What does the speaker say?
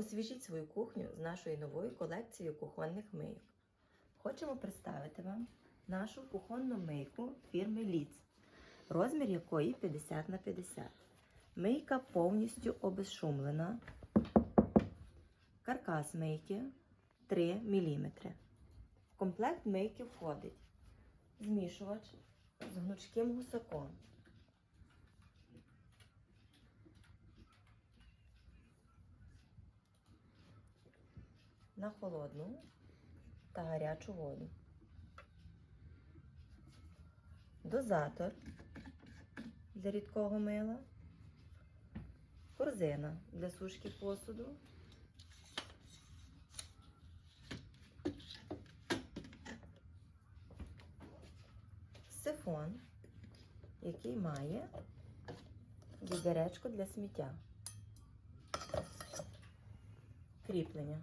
Освіжіть свою кухню з нашою новою колекцією кухонних мийок. Хочемо представити вам нашу кухонну мийку фірми Ліц, розмір якої 50 на 50. Мийка повністю обезшумлена. Каркас мийки 3 мм. В комплект мийки входить змішувач з гнучким гусаком. На холодну та гарячу воду. Дозатор для рідкого мила, корзина для сушки посуду, сифон, який має відеречко для сміття, кріплення.